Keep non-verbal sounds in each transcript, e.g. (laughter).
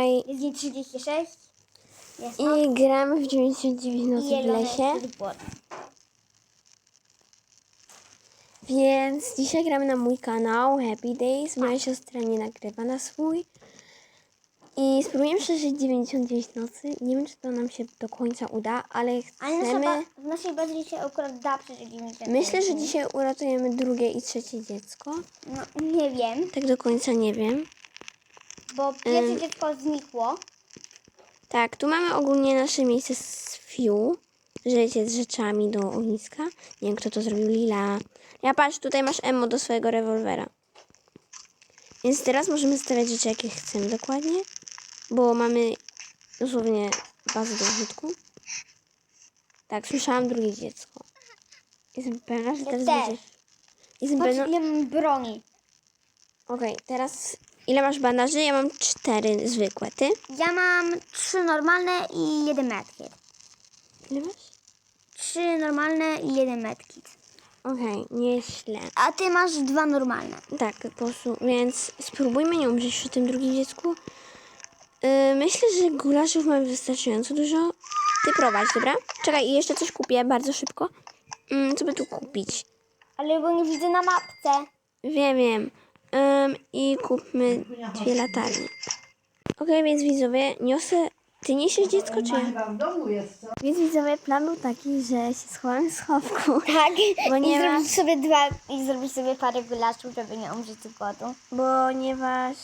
dzisiaj Jest dzień 36. Jest noc. i gramy w 99 nocy w lesie. jest. Więc dzisiaj gramy na mój kanał Happy Days. Moja siostra nie nagrywa na swój. I spróbujemy przeżyć 99 nocy. Nie wiem, czy to nam się do końca uda, ale Ale nasza chcemy... w naszej bazie się akurat da przeżyć 90. Myślę, że dzisiaj uratujemy drugie i trzecie dziecko. No, nie wiem, Tak do końca nie wiem. Bo pierwsze Ym. dziecko znikło. Tak, tu mamy ogólnie nasze miejsce z fiu. Życie z rzeczami do ogniska. Nie wiem, kto to zrobił. Lila. Ja patrz, tutaj masz emo do swojego rewolwera. Więc teraz możemy stawiać rzeczy, jakie chcemy dokładnie. Bo mamy dosłownie bazę do użytku. Tak, słyszałam drugie dziecko. Jestem pewna, że Ja teraz też. będziesz... Jestem Patrz pewna... ile mam broni. Okej, teraz ile masz bandaży? Ja mam cztery zwykłe. Ty? Ja mam trzy normalne i jeden medkit. Ile masz? Trzy normalne i jeden medkit. Okej, nieźle. A ty masz dwa normalne. Tak, po prostu, więc spróbujmy nie umrzeć przy tym drugim dziecku. Yy, myślę, że gulaszów mamy wystarczająco dużo. Ty prowadź, dobra? Czekaj, i jeszcze coś kupię bardzo szybko. Yy, co by tu kupić? Ale go nie widzę na mapce. Wiem, wiem. Ym, I kupmy dwie latarnie. Okej, więc widzowie, niosę... Ty niesiesz dziecko, czy ja? Więc widzowie, plan był taki, że się schowałem w schowku. (laughs) Tak. Bo nie I ma- zrobić sobie dwa i zrobić sobie parę gulaszów, żeby nie umrzeć z głodu. ponieważ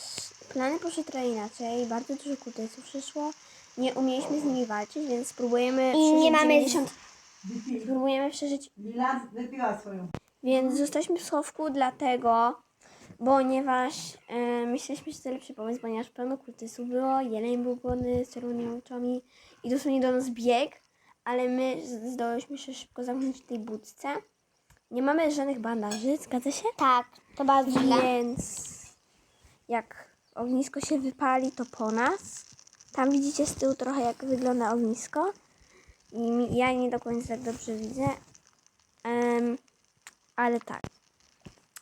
plany poszły trochę inaczej, bardzo dużo kutyców przyszło, nie umieliśmy z nimi walczyć, więc spróbujemy I nie mamy- 90, Wypi- spróbujemy przeżyć, Lila wypiła swoją. więc zostaliśmy w schowku dlatego, ponieważ e, myśleliśmy, że to lepszy pomysł, ponieważ pełno kutysów było, jeleń był głodny z czerwonymi oczami i dosłownie do nas biegł, ale my z- zdołałyśmy się szybko zamknąć w tej budce. Nie mamy żadnych bandaży, zgadza się? Tak, to bardzo. Więc jak ognisko się wypali, to po nas. Tam widzicie z tyłu trochę jak wygląda ognisko. I mi, ja nie do końca tak dobrze widzę. Em, ale tak.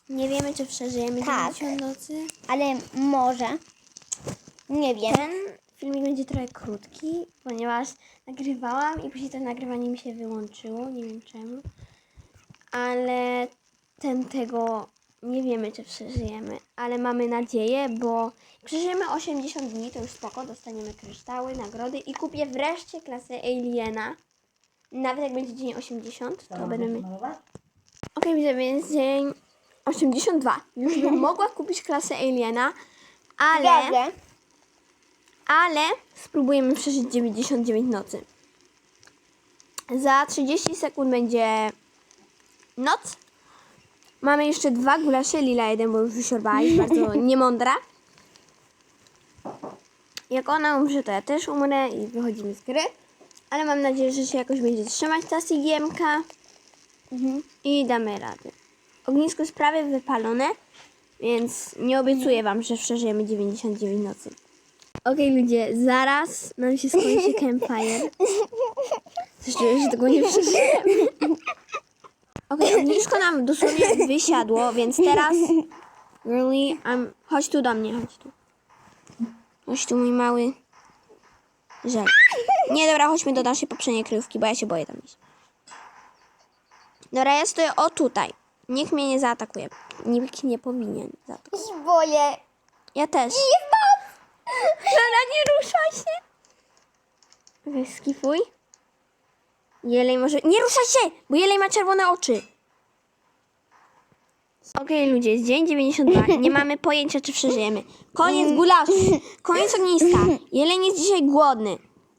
Nie wiemy, czy przeżyjemy Tak. 90 nocy. Ale może. Nie wiem. Ten filmik będzie trochę krótki, ponieważ nagrywałam i później to nagrywanie mi się wyłączyło. Nie wiem czemu. Ale ten tego nie wiemy, czy przeżyjemy. Ale mamy nadzieję, bo przeżyjemy 80 dni, to już spoko. Dostaniemy kryształy, nagrody i kupię wreszcie klasę Aliena. Nawet jak będzie dzień 80, to malować? Okej, widzę, więc dzień 82. Już bym (laughs) mogła kupić klasę Aliena, ale ale spróbujemy przeżyć 99 nocy. Za 30 sekund będzie noc. Mamy jeszcze dwa gulasze, Lila jeden, bo już wysiorbała, jest (laughs) bardzo niemądra. Jak ona umrze, to ja też umrę i wychodzimy z gry. Ale mam nadzieję, że się jakoś będzie trzymać ta sigiemka. Mhm. I damy radę. Ognisko jest prawie wypalone, więc nie obiecuję wam, że przeżyjemy 99 nocy. Okej ludzie, zaraz nam się skończy (laughs) campfire. Czuję, że tego nie przeżyjemy. Okej, ognisko nam dosłownie wysiadło, więc teraz... Really? I'm... Chodź tu do mnie, chodź tu. Chodź tu mój mały... Żel. Nie, dobra, chodźmy do naszej poprzedniej kryjówki, bo ja się boję tam iść. Dobra, ja stoję o tutaj. Nikt mnie nie zaatakuje. Nikt nie powinien zaatakować. I boję. Ja też. Dobra, nie ruszaj się. Okej, skifuj. Jelej może... Nie ruszaj się, bo Jelej ma czerwone oczy. Okej, ludzie, jest dzień 92. Nie mamy pojęcia, czy przeżyjemy. Koniec gulaszu. Koniec ogniska. Jeleń jest dzisiaj głodny.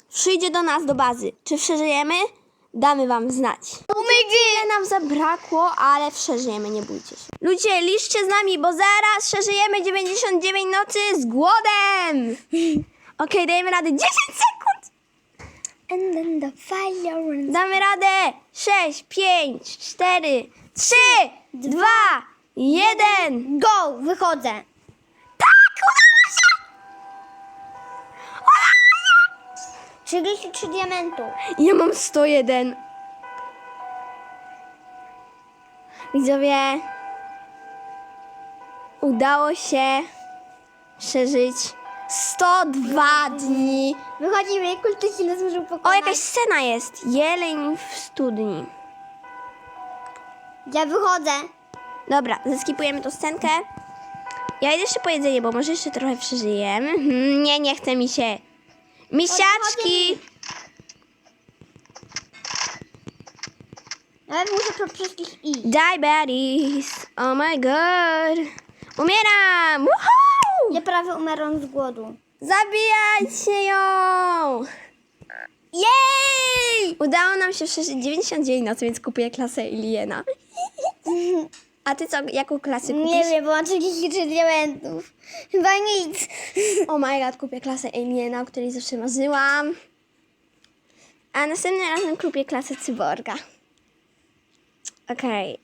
Przyjdzie do nas do bazy. Czy przeżyjemy? Damy wam znać. Ile nam zabrakło, ale przeżyjemy, nie bójcie się. Ludzie, liczcie z nami, bo zaraz przeżyjemy 99 nocy z głodem. (laughs) Okej, dajemy radę. 10 sekund. And then the fire. Damy radę. 6, 5, 4, 3, 2, 1. Go! Wychodzę. 33 diamentu. Ja mam 101. Widzowie, udało się przeżyć 102 dni. Wychodzimy, kultyści nas muszą pokonać. O, jakaś scena jest. Jeleń w studni. Ja wychodzę. Dobra, zeskipujemy tą scenkę. Ja idę jeszcze po jedzenie, bo może jeszcze trochę przeżyjemy. Mhm, (laughs) Nie, nie chce mi się. Misiaczki! Nawet muszę po wszystkich iść. Diabetes! Oh my god! Umieram! Woohoo! Ja prawie umarłam z głodu. Zabijajcie ją! Jej! Udało nam się przeżyć 99 nocy, więc kupuję klasę Iliena. (laughs) A ty co, jaką klasę kupisz? Nie wiem, bo mam 33 diamentów. Chyba nic. Oh my god, kupię klasę Aliena, o której zawsze marzyłam. A następnym razem kupię klasę Cyborga. Okej.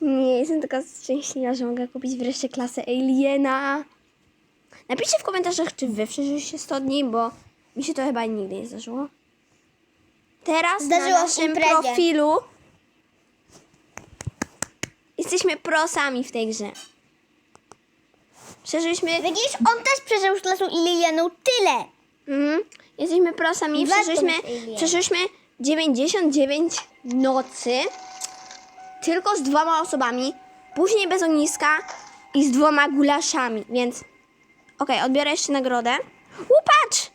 Nie, jestem taka szczęśliwa, że mogę kupić wreszcie klasę Aliena. Napiszcie w komentarzach, czy wy przeżyliście 100 dni, bo mi się to chyba nigdy nie zdarzyło. Teraz Zdarzyło na w naszym imprezie. profilu jesteśmy prosami w tej grze. Przeżyliśmy Widzisz, on też przeżył z klasą Ilianą tyle. Mhm. Jesteśmy prosami. Warto Przeszliśmy, mieć alien. przeszliśmy 99 nocy tylko z dwoma osobami, później bez ogniska i z dwoma gulaszami, więc okej, odbiorę jeszcze nagrodę. Łupacz!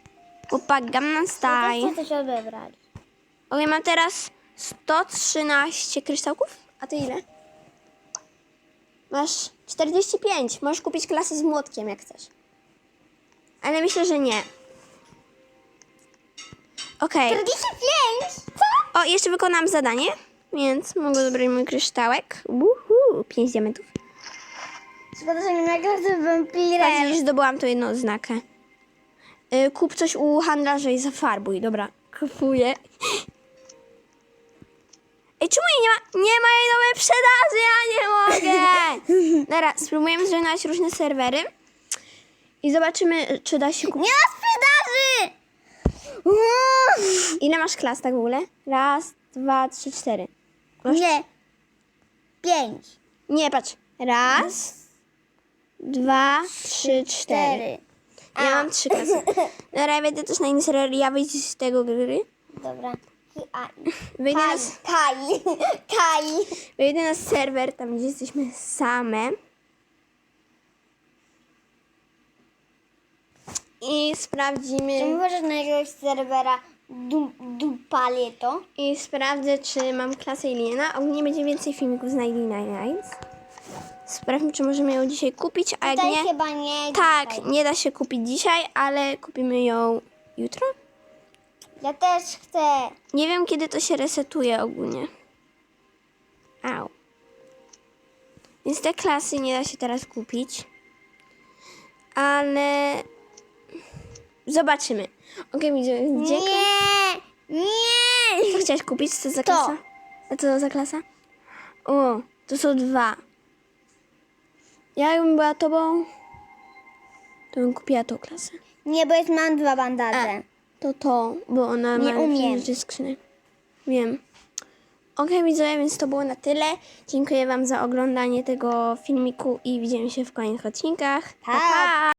Łupak Gamma Style. Wszyscy coś odebrali. Okej, mam teraz 113 kryształków. A ty ile? Masz 45. Możesz kupić klasę z młotkiem, jak chcesz. Ale myślę, że nie. Okej. 45? O, jeszcze wykonałam zadanie, więc mogę zabrać mój kryształek. Uhu, 5 diamentów. Szkoda, że nie Bardziej, wampirem. że zdobyłam to jedną oznakę. Y, kup coś u handlarza i zafarbuj. Dobra, kupuję. Ej, czemu jej nie ma? Nie ma jej nowej sprzedaży, ja nie mogę! (laughs) Dobra, spróbujemy znaleźć różne serwery i zobaczymy, czy da się kupić. Nie ma sprzedaży! Ile masz klas tak w ogóle? Raz, dwa, trzy, cztery. Masz... Nie. Pięć. Nie, patrz. Raz, dwa, trzy, cztery. Cztery. Ja mam trzy klasy. (laughs) Dobra, ja wejdę też na inny serwer, ja wyjdę z tego gry. Dobra. Kai. Wyjdę na, Kai. Kai. Kai. wejdę na serwer, tam gdzie jesteśmy same. I Czy sprawdzimy. możesz na jakiegoś serwera du, to? I sprawdzę, czy mam klasę Iliena. Ogólnie będzie więcej filmików z Nighty Night Nights. Sprawdźmy, czy możemy ją dzisiaj kupić, a jak Tutaj nie... chyba nie. Tak, dzisiaj. nie da się kupić dzisiaj, ale kupimy ją jutro. Ja też chcę. Nie wiem, kiedy to się resetuje ogólnie. Au. Więc te klasy nie da się teraz kupić. Ale... Zobaczymy. Okej, widzę. Gdzie... Nie. Nie. Co chciałaś kupić? Co za klasa? A co za klasa? O, to są dwa. Ja jakbym była tobą, to bym kupiła tą klasę. Nie, bo jest mam dwa bandaże. To to, bo ona Nie ma umiem. lepsze skrzynek. Wiem. Okej, widzowie, więc to było na tyle. Dziękuję Wam za oglądanie tego filmiku i widzimy się w kolejnych odcinkach. Pa!